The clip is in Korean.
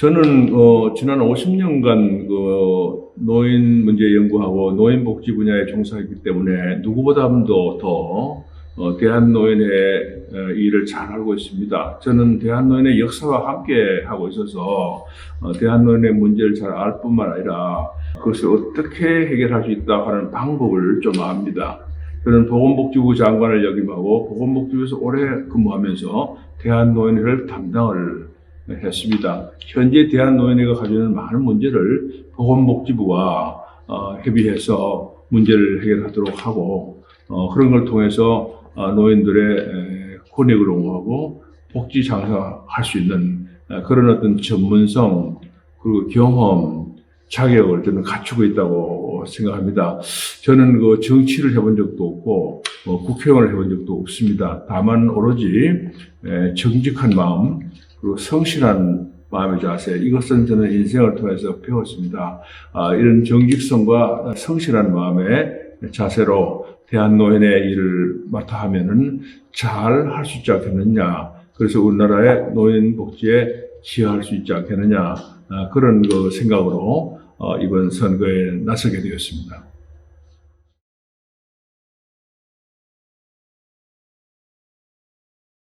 저는 어, 지난 50년간 그 노인 문제 연구하고 노인 복지 분야에 종사했기 때문에 누구보다도 더 어, 대한노인의 어, 일을 잘 알고 있습니다. 저는 대한노인의 역사와 함께 하고 있어서 어, 대한노인의 문제를 잘 알 뿐만 아니라 그것을 어떻게 해결할 수 있다 하는 방법을 좀 압니다. 저는 보건복지부 장관을 역임하고 보건복지부에서 오래 근무하면서 대한노인회를 담당을 했습니다. 현재 대한노인회가 가지고 있는 많은 문제를 보건복지부가 어, 협의해서 문제를 해결하도록 하고 어, 그런 걸 통해서 어, 노인들의 에, 권익을 옹호하고 복지 장사할 수 있는 에, 그런 어떤 전문성 그리고 경험 자격을 저는 갖추고 있다고 생각합니다. 저는 그 정치를 해본 적도 없고 뭐 국회의원을 해본 적도 없습니다. 다만 오로지 에, 정직한 마음 그리고 성실한 마음의 자세 이것은 저는 인생을 통해서 배웠습니다. 아, 이런 정직성과 성실한 마음의 자세로 대한노인의 일을 맡아 하면은 잘 할 수 있지 않겠느냐. 그래서 우리나라의 노인 복지에 기여할 수 있지 않겠느냐. 아, 그런 그 생각으로 어, 이번 선거에 나서게 되었습니다.